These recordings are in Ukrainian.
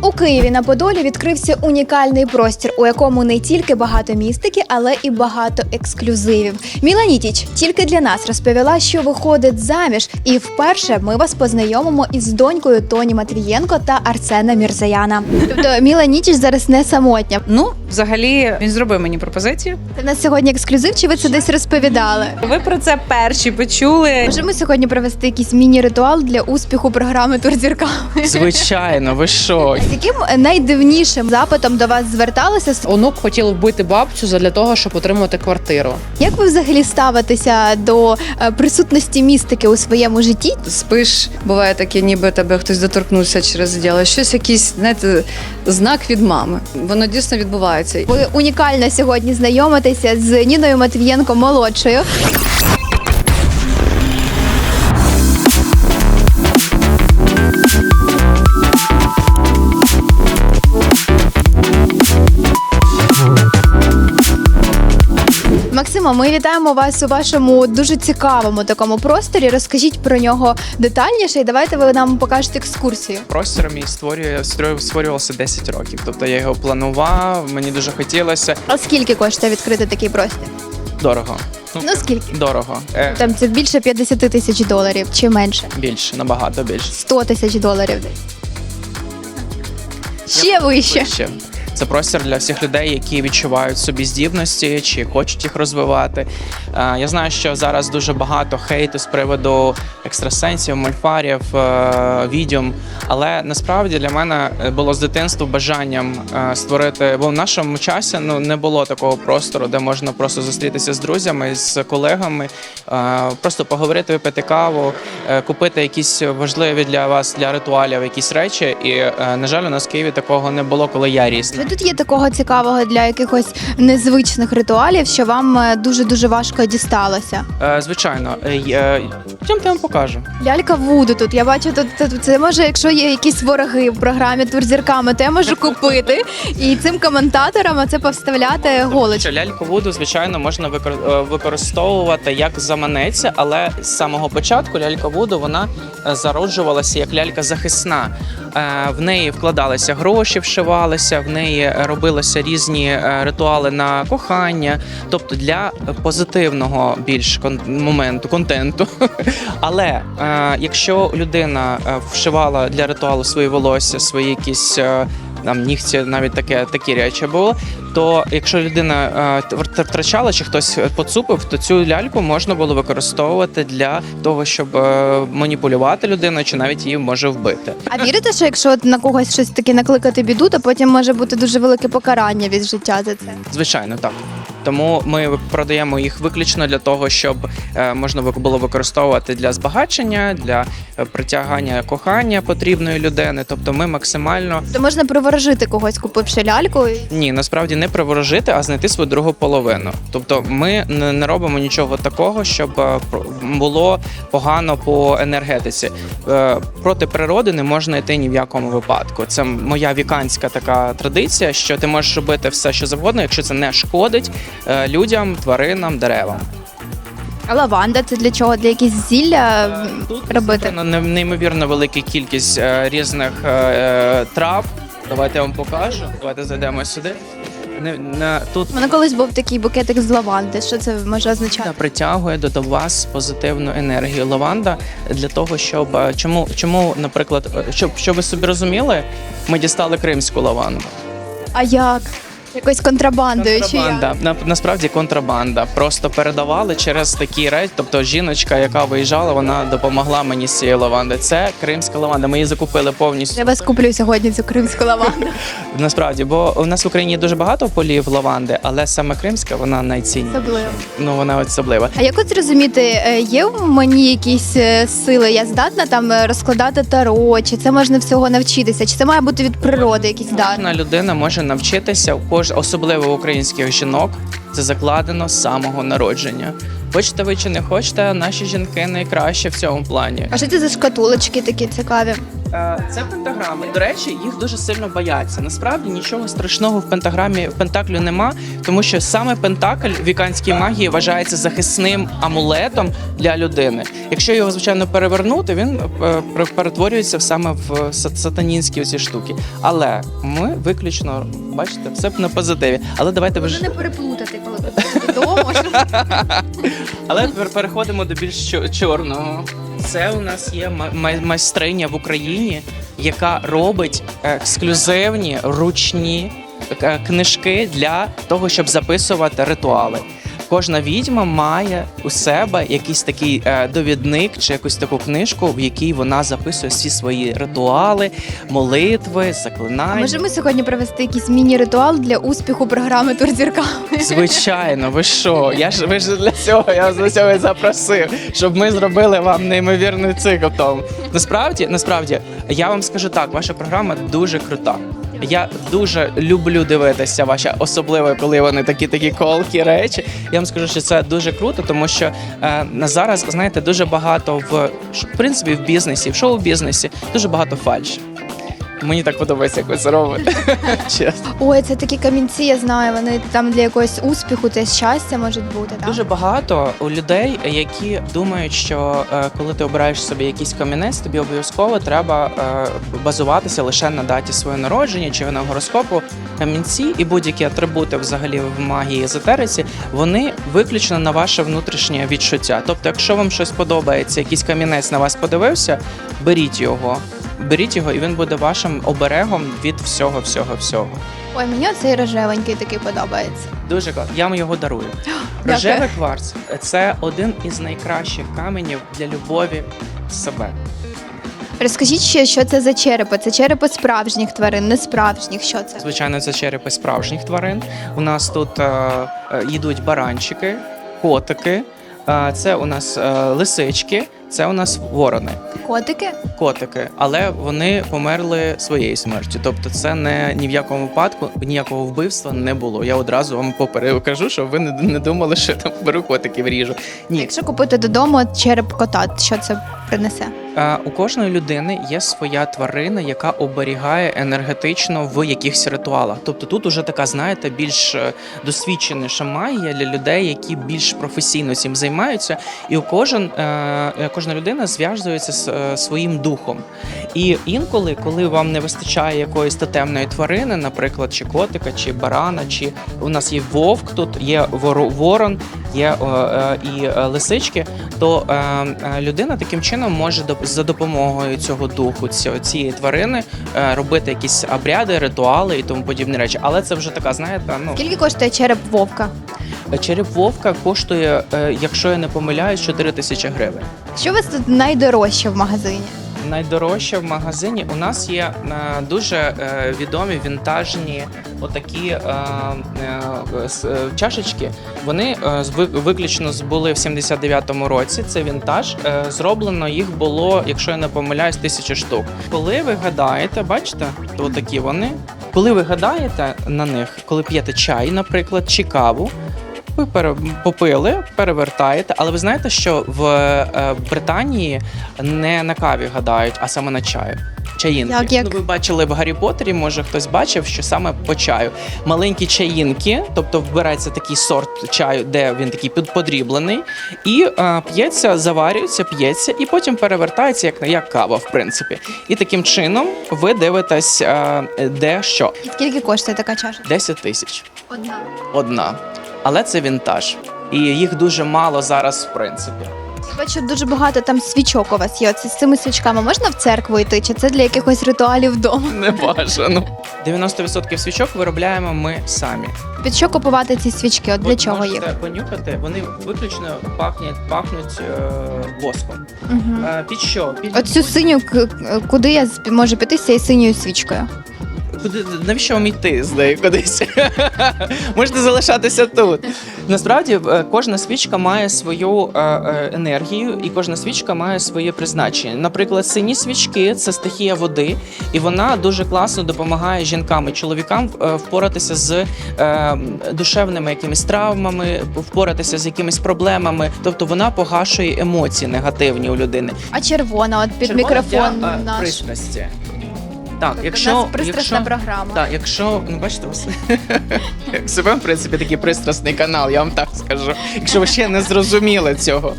У Києві на Подолі відкрився унікальний простір, у якому не тільки багато містики, але і багато ексклюзивів. Міла Нітіч тільки для нас розповіла, що виходить заміж, і вперше ми вас познайомимо із донькою Тоні Матвієнко та Арсена Мірзаяна. Тобто Міла Нітіч зараз не самотня. Ну, взагалі, він зробив мені пропозицію. Це в нас сьогодні ексклюзив, чи ви це десь розповідали? Ви про це перші почули. Можемо сьогодні провести якийсь міні-ритуал для успіху програми Тур зірками? Звичайно, ви що? З яким найдивнішим запитом до вас зверталися? Онук хотів вбити бабцю задля того, щоб отримати квартиру. Як ви взагалі ставитеся до е, присутності містики у своєму житті? спиш, буває таке, ніби тебе хтось доторкнувся через діло. Щось якийсь, знаєте, знак від мами. Воно дійсно відбувається. Ви унікально сьогодні знайомитеся з Ніною Матвієнко молодшою. Максима, ми вітаємо вас у вашому дуже цікавому такому просторі. Розкажіть про нього детальніше, і давайте ви нам покажете екскурсію. Простір мій створює створював- створювався 10 років. Тобто я його планував, мені дуже хотілося. А скільки коштує відкрити такий простір? Дорого. Ну скільки? дорого. Е, Там це більше 50 тисяч доларів чи менше? більше, набагато більше. 100 тисяч доларів десь. Ще вище. Вище. Це простір для всіх людей, які відчувають собі здібності чи хочуть їх розвивати. Е, Я знаю, що зараз дуже багато хейту з приводу екстрасенсів, мольфарів, е, відьом. Але насправді для мене було з дитинства бажанням е, створити, бо в нашому часі ну не було такого простору, де можна просто зустрітися з друзями, з колегами, е, просто поговорити, випити каву, е, купити якісь важливі для вас для ритуалів якісь речі. І е, на жаль, у нас в Києві такого не було, коли я ріс. Тут є такого цікавого для якихось незвичних ритуалів, що вам дуже дуже важко дісталося. Е, Звичайно, Е, е, Йдемте, я вам покажу. Лялька Вуду тут. Я бачу тут, тут це може, якщо є якісь вороги в програмі тур зірками, то я можу купити і цим коментаторам це повставляти голочку. Що ляльку Вуду, звичайно, можна викор- е, використовувати як заманеться, але з самого початку лялька Вуду вона е, зароджувалася як лялька захисна. Е, В неї вкладалися гроші, вшивалися, в неї робилися різні ритуали на кохання, тобто для позитивного більш кон- моменту, контенту. Але е, якщо людина е, вшивала для ритуалу свої волосся, свої якісь. е, Там нігті навіть таке такі речі було. То якщо людина е, втрачала чи хтось поцупив, то цю ляльку можна було використовувати для того, щоб е, маніпулювати людину, чи навіть її може вбити. А вірите, що якщо на когось щось таке накликати біду, то потім може бути дуже велике покарання від життя за це? Звичайно, так. Тому ми продаємо їх виключно для того, щоб е, можна було використовувати для збагачення, для притягання кохання потрібної людини. Тобто, ми максимально То можна приворожити когось, купивши ляльку. ні, насправді не приворожити, а знайти свою другу половину. Тобто, ми не, не робимо нічого такого, щоб е, було погано по енергетиці. Е, Проти природи не можна йти ні в якому випадку. Це моя віканська така традиція, що ти можеш робити все, що завгодно, якщо це не шкодить е, людям, тваринам, деревам. А лаванда це для чого? Для якісь зілля м, робити? Не- неймовірно велика кількість різних трав. Давайте я вам покажу. Давайте зайдемо сюди. Не, не, тут У мене колись був такий букетик з лаванди. Що це може означати? Лаванда притягує до, до вас позитивну енергію. Лаванда для того, щоб е, чому, чому, наприклад, е, щоб, щоб ви собі розуміли, ми дістали кримську лаванду. А як? Якось контрабандою чи як? Контрабанда. На, насправді контрабанда. Просто передавали через такі речі. Тобто жіночка, яка виїжджала, вона допомогла мені з цією лаванди. Це кримська лаванда. Ми її закупили повністю. Я вас куплю сьогодні цю кримську лаванду. Насправді, бо у нас в Україні дуже багато полів лаванди, але саме кримська вона найцінніша. Особливо. Ну вона особлива. А як от зрозуміти, е, є в мені якісь е, сили? Я здатна там е, розкладати таро, чи це можна всього навчитися? Чи це має бути від природи якийсь дар? Кожна людина може навчитися, кож- особливо в українських жінок, це закладено з самого народження. Хочете ви чи не хочете, наші жінки найкраще в цьому плані. А що це за шкатулочки такі цікаві? Е, Це пентаграми. До речі, їх дуже сильно бояться. Насправді нічого страшного в пентаграмі в пентаклю нема, тому що саме пентакль в віканській магії вважається захисним амулетом для людини. Якщо його звичайно перевернути, він е, перетворюється саме в са- сатанінські оці штуки. Але ми виключно бачите, все на позитиві. Але давайте ви не переплутати, але тепер переходимо до більш чо- чорного. Це у нас є ма- май- майстриня в Україні, яка робить ексклюзивні ручні е, книжки для того, щоб записувати ритуали. Кожна відьма має у себе якийсь такий е, довідник чи якусь таку книжку, в якій вона записує всі свої ритуали, молитви, заклинання. Може ми сьогодні провести якийсь міні-ритуал для успіху програми Тур зірками? Звичайно, ви що? Я ж ви ж для цього я вас для цього і запросив, щоб ми зробили вам неймовірний цикл. Насправді, насправді, я вам скажу так, ваша програма дуже крута. Я дуже люблю дивитися ваші, особливо коли вони такі такі колкі речі. Я вам скажу, що це дуже круто, тому що е, зараз знаєте дуже багато в в принципі в бізнесі, в шоу-бізнесі дуже багато фальші. Мені так подобається, як ви це робите. Чесно. Ой, це такі камінці, я знаю. Вони там для якогось успіху, це щастя можуть бути. Так? Дуже багато у людей, які думають, що е, коли ти обираєш собі якийсь камінець, тобі обов'язково треба е, базуватися лише на даті свого народження чи на гороскопу. Камінці і будь-які атрибути взагалі в магії езотериці, вони виключно на ваше внутрішнє відчуття. Тобто, якщо вам щось подобається, якийсь камінець на вас подивився, беріть його. Беріть його, і він буде вашим оберегом від всього, всього, всього. Ой, мені оцей рожевенький такий подобається. Дуже класно. Я вам його дарую. Рожевий кварц це один із найкращих каменів для любові себе. Розкажіть ще, що це за черепи? Це черепи справжніх тварин, не справжніх. Що це? Звичайно, це черепи справжніх тварин. У нас тут е, е, йдуть баранчики, котики. е, це у нас е, лисички, це у нас ворони, Котики? котики, але вони померли своєю смертю. Тобто, це не ні в якому випадку ніякого вбивства не було. Я одразу вам попереду кажу, щоб ви не, не думали, що я там беру котиків ріжу. Ні, Якщо купити додому череп кота, що це принесе? Е, У кожної людини є своя тварина, яка оберігає енергетично в якихось ритуалах. Тобто тут уже така, знаєте, більш е, досвідченіша магія для людей, які більш професійно цим займаються. І у кожен, е, кожна людина зв'язується з своїм духом. І інколи, коли вам не вистачає якоїсь тотемної тварини, наприклад, чи котика, чи барана, чи у нас є вовк, тут є воро- ворон, є і лисички, то е, е, людина таким чином може доп- за допомогою цього духу, цього, цієї тварини, е, робити якісь обряди, ритуали і тому подібні речі. Але це вже така, знаєте, ну Скільки коштує череп вовка? череп вовка коштує, е, якщо я не помиляюсь, 4 тисячі гривень. Що у вас тут найдорожче в магазині? Найдорожче в магазині у нас є е, дуже е, відомі вінтажні отакі е, чашечки. Вони виключно були в 79-му році. Це вінтаж. Зроблено їх було, якщо я не помиляюсь, тисячі штук. Коли ви гадаєте, бачите, то такі вони. Коли ви гадаєте на них, коли п'єте чай, наприклад, чи каву. Ви пере- попили, перевертаєте, але ви знаєте, що в е, Британії не на каві гадають, а саме на чаю. Чаїнки. Як- як? Ну, ви бачили в Гаррі Поттері, може хтось бачив, що саме по чаю. Маленькі чаїнки, тобто вбирається такий сорт чаю, де він такий під- подріблений, і е, п'ється, заварюється, п'ється, і потім перевертається як, як кава, в принципі. І таким чином ви дивитесь, е, де що. І скільки коштує така чаша? 10 тисяч Одна. одна. Але це вінтаж. І їх дуже мало зараз, в принципі. Бачу дуже багато там свічок у вас є. Оце з цими свічками можна в церкву йти? Чи це для якихось ритуалів вдома? Не бажано. 90% свічок виробляємо ми самі. Під що купувати ці свічки? От для От чого можете їх? понюхати, вони виключно пахнуть, пахнуть е, воском. Угу. Е, під що? Під Оцю синю к- к- куди я з- можу піти з цією синьою свічкою? Куди навіщо вам йти з нею кудись? Можете залишатися тут. Насправді е, кожна свічка має свою е, е, енергію, і кожна свічка має своє призначення. Наприклад, сині свічки це стихія води, і вона дуже класно допомагає жінкам і чоловікам впоратися з душевними якимись травмами, впоратися з якимись проблемами. Тобто вона погашує емоції негативні у людини. А червона, от під Червона мікрофон для, наш. пристрасті. Так, Тобто якщо, у нас пристрасна якщо, програма. так, якщо ну бачите, ось як себе в принципі такий пристрасний канал, я вам так скажу. Якщо ви ще не зрозуміли цього.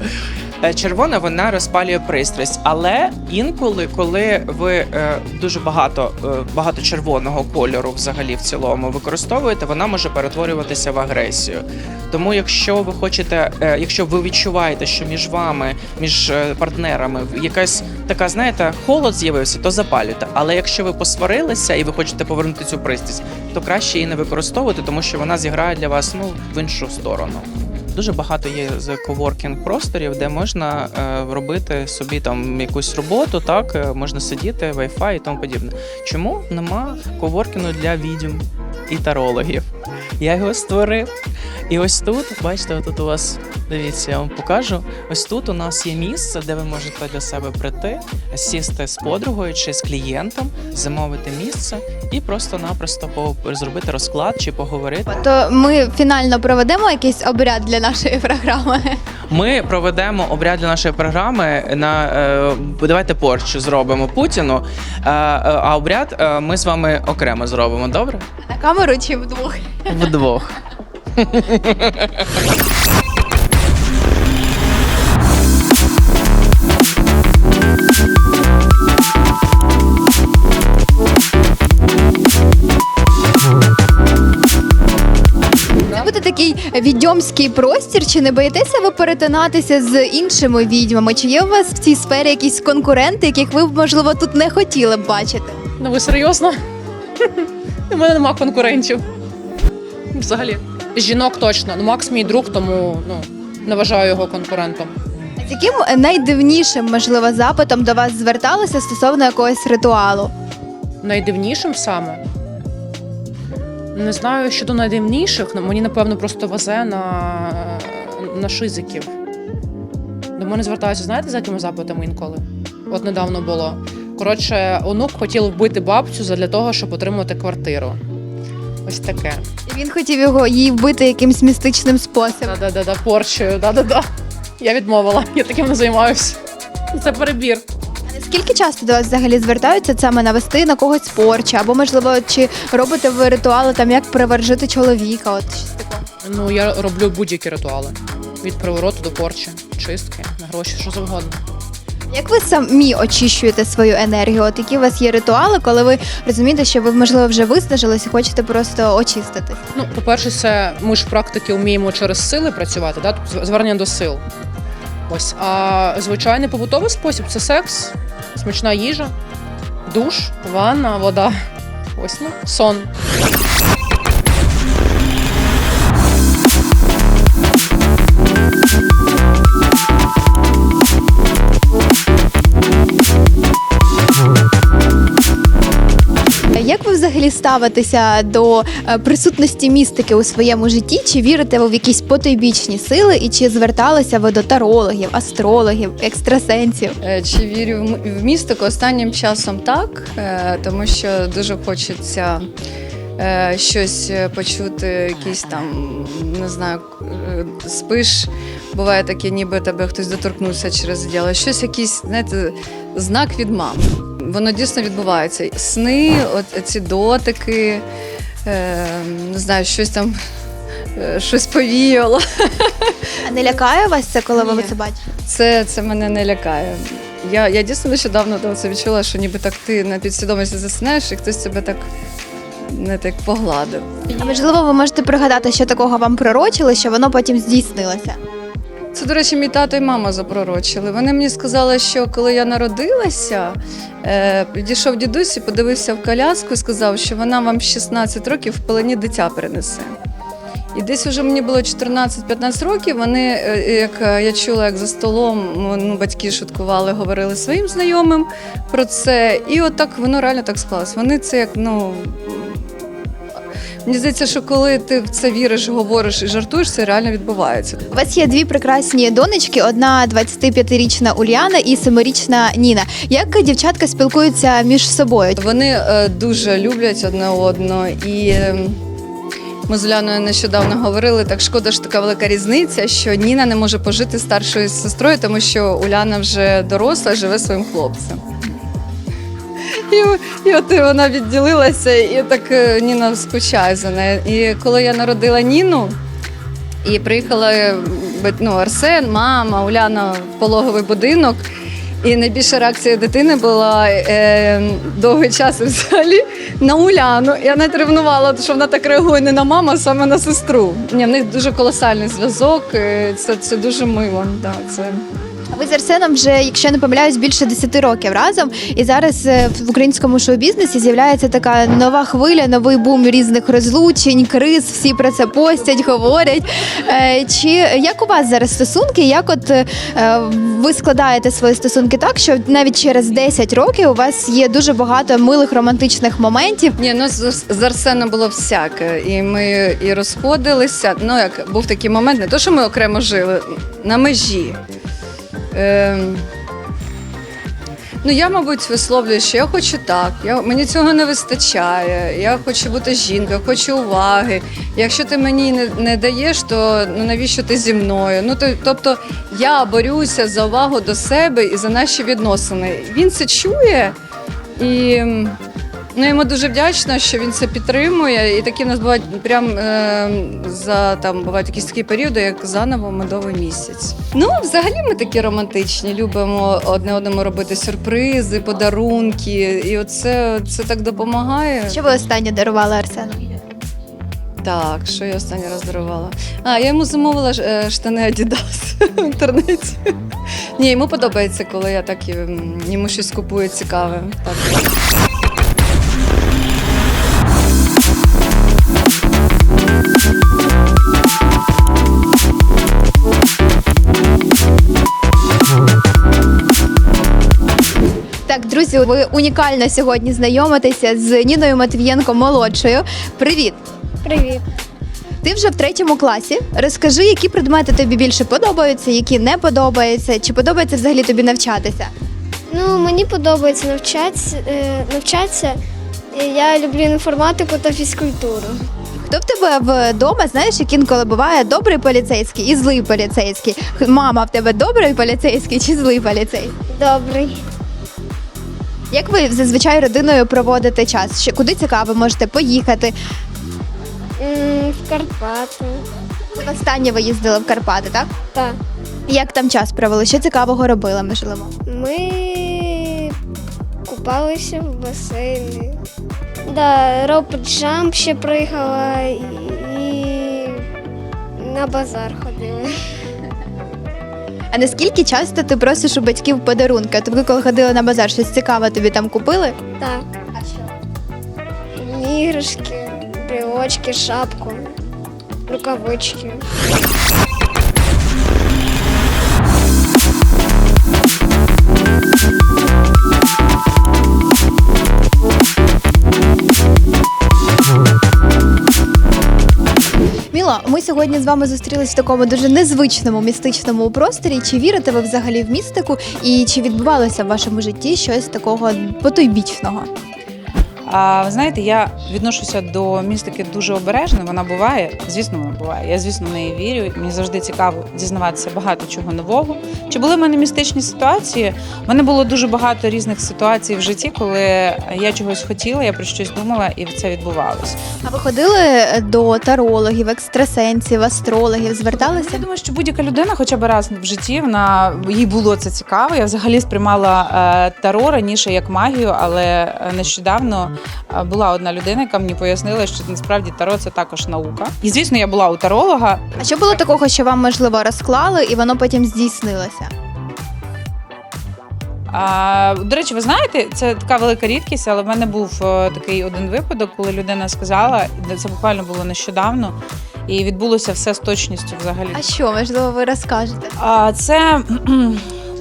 Е, Червона вона розпалює пристрасть, але інколи, коли ви е, дуже багато, е, багато червоного кольору взагалі в цілому використовуєте, вона може перетворюватися в агресію. Тому, якщо ви хочете, якщо ви відчуваєте, що між вами, між партнерами якась така, знаєте, холод з'явився, то запалюйте. Але якщо ви посварилися і ви хочете повернути цю пристрасть, то краще її не використовувати, тому що вона зіграє для вас ну в іншу сторону. Дуже багато є з коворкінг просторів, де можна е, робити собі там якусь роботу, так е, можна сидіти, Wi-Fi і тому подібне. Чому нема коворкінгу для відьм і тарологів? Я його створив. І ось тут, бачите, тут у вас дивіться, я вам покажу. Ось тут у нас є місце, де ви можете для себе прийти, сісти з подругою чи з клієнтом, замовити місце і просто-напросто по- зробити розклад чи поговорити. То ми фінально проведемо якийсь обряд для нашої програми. Ми проведемо обряд для нашої програми на е, давайте порчу зробимо Путіну. е, е, а обряд е, ми з вами окремо зробимо. Добре? На камеру чи вдвох? Вдвох. Такий відьомський простір. Чи не боїтеся ви перетинатися з іншими відьмами? Чи є у вас в цій сфері якісь конкуренти, яких ви б можливо тут не хотіли б бачити? Ну ви серйозно? У мене нема конкурентів. Взагалі. Жінок точно. Ну, Макс мій друг, тому ну, не вважаю його конкурентом. З яким найдивнішим, можливо, запитом до вас зверталися стосовно якогось ритуалу? Найдивнішим саме. Не знаю щодо найдивніших, але мені, напевно, просто везе на, на шизиків. До мене звертаються, знаєте, за якими запитами інколи? От недавно було. Коротше, онук хотів вбити бабцю для того, щоб отримати квартиру. Ось таке. І він хотів його її вбити якимсь містичним способом. Да-да-да, порчею, да-да-да. Я відмовила, я таким не займаюся. Це перебір. Наскільки часто до вас взагалі звертаються саме навести на когось порча? Або можливо, чи робите ви ритуали там, як приворожити чоловіка? От щось таке. Ну, я роблю будь-які ритуали. Від привороту до порчі, чистки, на гроші, що завгодно. Як ви самі очищуєте свою енергію? От які у вас є ритуали, коли ви розумієте, що ви можливо вже виснажились і хочете просто очиститись? Ну, по-перше, це ми ж в практиці вміємо через сили працювати, да? тобто звернення до сил. Ось. А звичайний побутовий спосіб це секс, смачна їжа, душ, ванна, вода. Ось ну, сон. Взагалі ставитеся до е, присутності містики у своєму житті? Чи вірите ви в якісь потойбічні сили, і чи зверталися ви до тарологів, астрологів, екстрасенсів? Е, Чи вірю в містику останнім часом так, е, тому що дуже хочеться щось почути, якісь там, не знаю, спиш. Буває таке, ніби тебе хтось доторкнувся через діло. Щось якийсь, знаєте, знак від мами. Воно дійсно відбувається. Сни, от ці дотики, е, не знаю, щось там, е, щось повіяло. А не лякає вас це, коли ви Ні. це бачите? Це, це мене не лякає. Я, я дійсно нещодавно до це відчула, що ніби так ти на підсвідомості заснеш, і хтось тебе так не так погладив. А можливо, ви можете пригадати, що такого вам пророчили, що воно потім здійснилося? Це, до речі, мій тато і мама запророчили. Вони мені сказали, що коли я народилася, е, підійшов дідусь і подивився в коляску і сказав, що вона вам в 16 років в пелені дитя принесе. І десь вже мені було 14-15 років. Вони, е, як е, я чула, як за столом ну, батьки шуткували, говорили своїм знайомим про це. І отак воно реально так склалось. Вони це як ну. Мені здається, що коли ти в це віриш, говориш і жартуєш, це реально відбувається. У вас є дві прекрасні донечки: одна 25-річна Уляна і 7-річна Ніна. Як дівчатка спілкуються між собою? Вони е, дуже люблять одне одного і. е, Ми з Уляною нещодавно говорили, так шкода ж така велика різниця, що Ніна не може пожити з старшою сестрою, тому що Уляна вже доросла, живе своїм хлопцем. І, і от вона відділилася, і так е, Ніна скучає за нею. І коли я народила Ніну, і приїхала е, ну, Арсен, мама, Уляна в пологовий будинок. І найбільша реакція дитини була е, довгий час взагалі на Уляну. Я навіть ревнувала, що вона так реагує не на маму, а саме на сестру. Ні, в них дуже колосальний зв'язок. е, Це, це дуже мило. Да, це... Ви з Арсеном вже, якщо я не помиляюсь, більше 10 років разом. І зараз е, в українському шоу-бізнесі з'являється така нова хвиля, новий бум різних розлучень, криз. Всі про це постять, говорять. Е, Чи як у вас зараз стосунки? Як от е, ви складаєте свої стосунки так, що навіть через 10 років у вас є дуже багато милих романтичних моментів? Ні, ну з Арсеном було всяке. І ми і розходилися. Ну, як був такий момент, не то, що ми окремо жили, на межі. Ем, ну, я, мабуть, висловлюю, що я хочу так. Я, мені цього не вистачає. Я хочу бути жінкою, хочу уваги. Якщо ти мені не, не даєш, то ну, навіщо ти зі мною? Ну, то, тобто я борюся за увагу до себе і за наші відносини. Він це чує і. Ну, йому дуже вдячна, що він це підтримує. І такі в нас бувають прям е, за там бувають якісь такі періоди, як заново медовий місяць. Ну, взагалі, ми такі романтичні, любимо одне одному робити сюрпризи, подарунки. І оце це так допомагає. Що ви останнє дарували Арсену? Так, що я останній раз дарувала? А, я йому замовила ж, е, штани Adidas в інтернеті. Ні, йому подобається, коли я так м, йому щось купую цікаве. Так. Друзі, ви унікально сьогодні знайомитеся з Ніною Матвієнко молодшою. Привіт! Привіт. Ти вже в третьому класі. Розкажи, які предмети тобі більше подобаються, які не подобаються, чи подобається взагалі тобі навчатися? Ну, мені подобається навчатися. Е, навчатися. Я люблю інформатику та фізкультуру. Хто в тебе вдома, знаєш, як інколи буває добрий поліцейський і злий поліцейський? Мама в тебе добрий поліцейський чи злий поліцейський? Добрий. Як ви зазвичай родиною проводите час? Ще куди цікаво можете поїхати? М, В Карпати. Це Останнє ви їздили в Карпати, так? Так. Як там час провели? Що цікавого робили, можливо? Ми купалися в басейні. Да, ропот джамп ще приїхала і на базар ходили. А наскільки часто ти просиш у батьків подарунки? Тобто, коли ходили на базар, щось цікаве тобі там купили? Так. А що? Іграшки, брілочки, шапку, рукавички. Ми сьогодні з вами зустрілись в такому дуже незвичному містичному просторі. Чи вірите ви взагалі в містику? І чи відбувалося в вашому житті щось такого потойбічного? А ви знаєте, я відношуся до містики дуже обережно. Вона буває, звісно, вона буває. Я звісно в неї вірю. Мені завжди цікаво дізнаватися багато чого нового. Чи були в мене містичні ситуації? У мене було дуже багато різних ситуацій в житті, коли я чогось хотіла, я про щось думала, і це відбувалося. А ви ходили до тарологів, екстрасенсів, астрологів, зверталися? Я думаю, що будь-яка людина, хоча б раз в житті, вона їй було це цікаво. Я взагалі сприймала е, таро раніше як магію, але е, нещодавно була одна людина, яка мені пояснила, що насправді таро це також наука. І звісно, я була у таролога. А що було такого, що вам можливо розклали, і воно потім здійснилося? А, до речі, ви знаєте, це така велика рідкість, але в мене був е, такий один випадок, коли людина сказала, це буквально було нещодавно. і відбулося все з точністю взагалі. А що, можливо, ви розкажете? А, Це,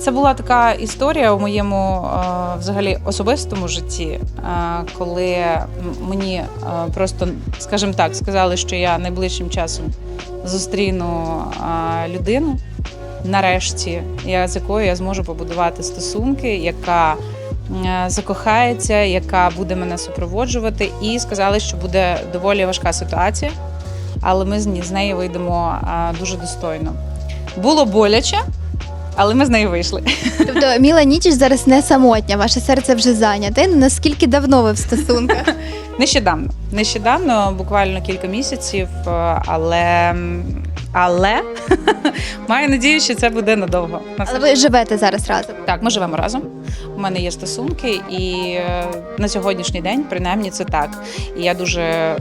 це була така історія у моєму е, взагалі особистому житті, е, коли мені е, просто, скажімо так, сказали, що я найближчим часом зустріну людину. Нарешті, я з якою я зможу побудувати стосунки, яка закохається, яка буде мене супроводжувати, і сказали, що буде доволі важка ситуація, але ми з неї вийдемо дуже достойно. Було боляче, але ми з нею вийшли. Тобто Міла Нічіч зараз не самотня, ваше серце вже зайняте. Наскільки давно ви в стосунках? Нещодавно. Нещодавно, буквально кілька місяців, е, але, але маю надію, що це буде надовго. На Але ви живете зараз разом. Так, ми живемо разом. У мене є стосунки, і е, на сьогоднішній день, принаймні, це так. І я дуже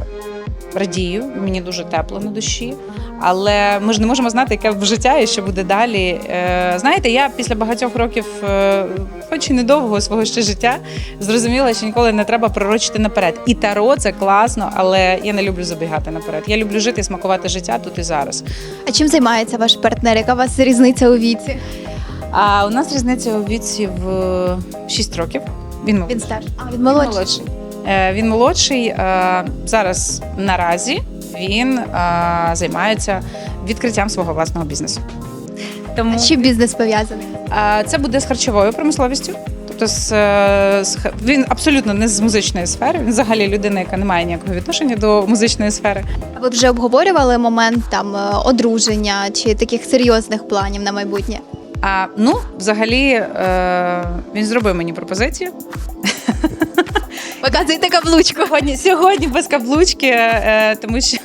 радію, мені дуже тепло на душі. Але ми ж не можемо знати, яке в життя і що буде далі. Е, Знаєте, я після багатьох років, е, хоч і недовгого свого ще життя, зрозуміла, що ніколи не треба пророчити наперед. І таро це класно, але я не люблю забігати наперед. Я люблю жити і смакувати життя тут і зараз. А чим займається ваш партнер? Яка у вас різниця у віці? А у нас різниця у віці в 6 років. Він молодший. Він старший. А він молодший. Е, Він молодший. Зараз наразі він е, займається відкриттям свого власного бізнесу. Тому А чим бізнес пов'язаний? це буде з харчовою промисловістю. Тобто з, е, з ха- він абсолютно не з музичної сфери. Він взагалі людина, яка не має ніякого відношення до музичної сфери. А ви вже обговорювали момент там е, одруження чи таких серйозних планів на майбутнє? А ну, взагалі, е, він зробив мені пропозицію. Показуйте каблучку. Сьогодні, сьогодні без каблучки, е, тому що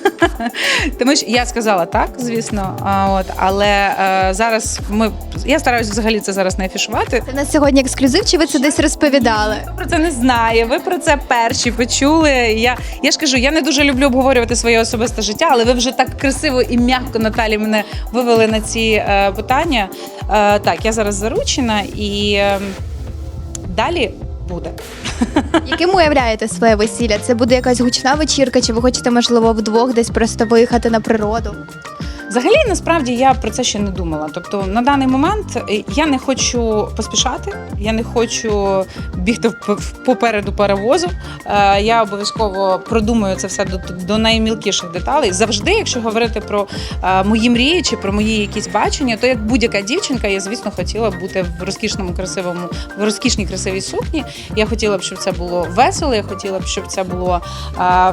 тому що я сказала так, звісно. А, от, але е, зараз ми я стараюся взагалі це зараз не афішувати. Це нас сьогодні ексклюзив, чи ви це десь розповідали? Ви про це не знає. Ви про це перші почули. Я, я ж кажу, я не дуже люблю обговорювати своє особисте життя, але ви вже так красиво і м'яко Наталі мене вивели на ці е, питання. Е, так, я зараз заручена і е, далі буде. Яким уявляєте своє весілля? Це буде якась гучна вечірка, чи ви хочете, можливо, вдвох десь просто виїхати на природу? Взагалі, насправді я про це ще не думала. Тобто, на даний момент е, я не хочу поспішати, я не хочу бігти попереду перевозу. Е, Я обов'язково продумаю це все до, наймілкіших деталей. Завжди, якщо говорити про е, мої мрії чи про мої якісь бачення, то як будь-яка дівчинка, я звісно хотіла бути в розкішному, красивому, в розкішній красивій сукні. Я хотіла б, щоб це було весело. Я хотіла б, щоб це було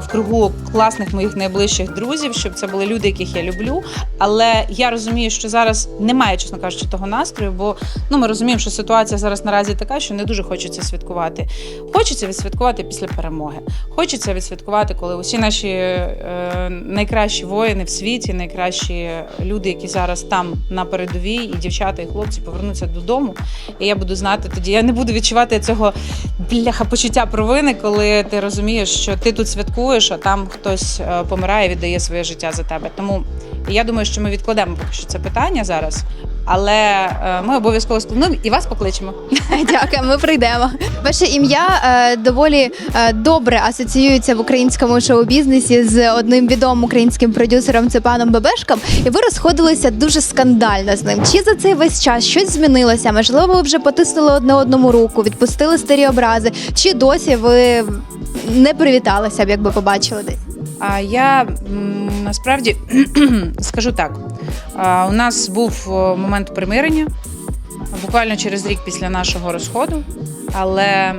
в кругу класних моїх найближчих друзів, щоб це були люди, яких я люблю. Але я розумію, що зараз немає, чесно кажучи, того настрою, бо ну ми розуміємо, що ситуація зараз наразі така, що не дуже хочеться святкувати. Хочеться відсвяткувати після перемоги. Хочеться відсвяткувати, коли усі наші е, найкращі воїни в світі, найкращі люди, які зараз там на передовій, і дівчата, і хлопці повернуться додому. І я буду знати тоді. Я не буду відчувати цього бляха почуття провини, коли ти розумієш, що ти тут святкуєш, а там хтось е, помирає, віддає своє життя за тебе. Тому я думаю, що ми відкладемо поки що це питання зараз, але е, ми обов'язково сплануємо і вас покличемо. Дякую, ми прийдемо. Ваше ім'я е, доволі е, добре асоціюється в українському шоу-бізнесі з одним відомим українським продюсером це паном Бебешком, і ви розходилися дуже скандально з ним. Чи за цей весь час щось змінилося? Можливо, ви вже потиснули одне одному руку, відпустили старі образи, чи досі ви не привіталися б, якби побачили десь? А я насправді скажу так: у нас був момент примирення буквально через рік після нашого розходу. Але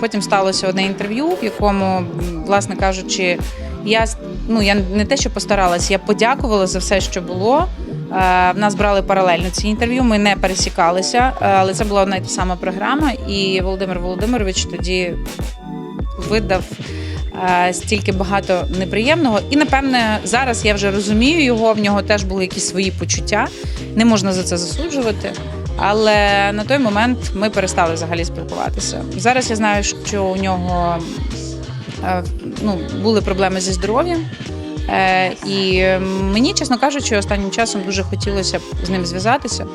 потім сталося одне інтерв'ю, в якому, власне кажучи, я ну я не те, що постаралась, я подякувала за все, що було. Е, В нас брали паралельно ці інтерв'ю. Ми не пересікалися, е, але це була одна і та сама програма. І Володимир Володимирович тоді видав е, стільки багато неприємного. І напевне зараз я вже розумію його. В нього теж були якісь свої почуття. Не можна за це засуджувати. Але на той момент ми перестали взагалі спілкуватися. Зараз я знаю, що у нього е, ну, були проблеми зі здоров'ям. Е, І мені, чесно кажучи, останнім часом дуже хотілося б з ним зв'язатися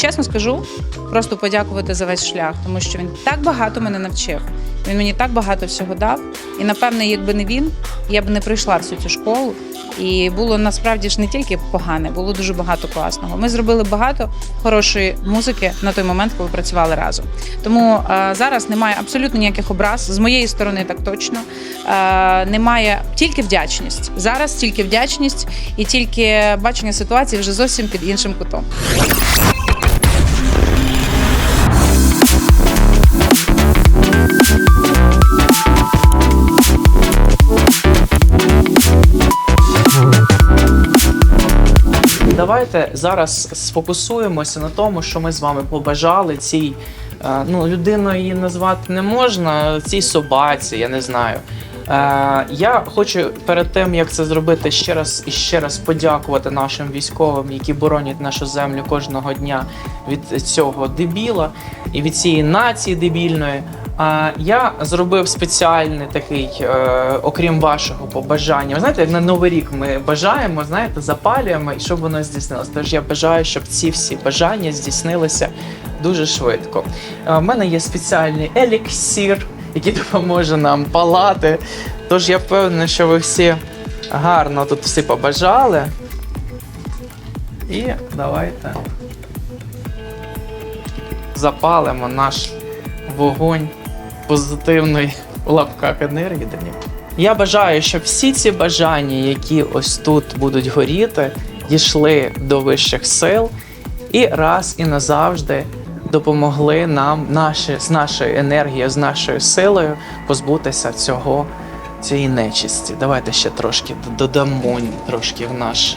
чесно скажу, просто подякувати за весь шлях, тому що він так багато мене навчив. Він мені так багато всього дав. І напевне, якби не він, я б не прийшла всю цю школу. І було насправді ж не тільки погане, було дуже багато класного. Ми зробили багато хорошої музики на той момент, коли працювали разом. Тому е, зараз немає абсолютно ніяких образ з моєї сторони, так точно. Е, немає тільки вдячність. Зараз тільки вдячність і тільки бачення ситуації вже зовсім під іншим кутом. Давайте зараз сфокусуємося на тому, що ми з вами побажали цій е, ну, людиною її назвати не можна, цій собаці, я не знаю. Е, Я хочу перед тим, як це зробити, ще раз і ще раз подякувати нашим військовим, які боронять нашу землю кожного дня від цього дебіла і від цієї нації дебільної. Я зробив спеціальний такий, е, окрім вашого побажання. Ви знаєте, як на Новий рік ми бажаємо, знаєте, запалюємо і щоб воно здійснилося. Тож я бажаю, щоб ці всі бажання здійснилися дуже швидко. У мене є спеціальний еліксір, який допоможе нам палати. Тож я впевнений, що ви всі гарно тут всі побажали. І давайте запалимо наш вогонь позитивної в лапках енергії. до. Я бажаю, щоб всі ці бажання, які ось тут будуть горіти, дійшли до вищих сил і раз і назавжди допомогли нам наші, з нашою енергією, з нашою силою позбутися цього, цієї нечисті. Давайте ще трошки додамо трошки в наш.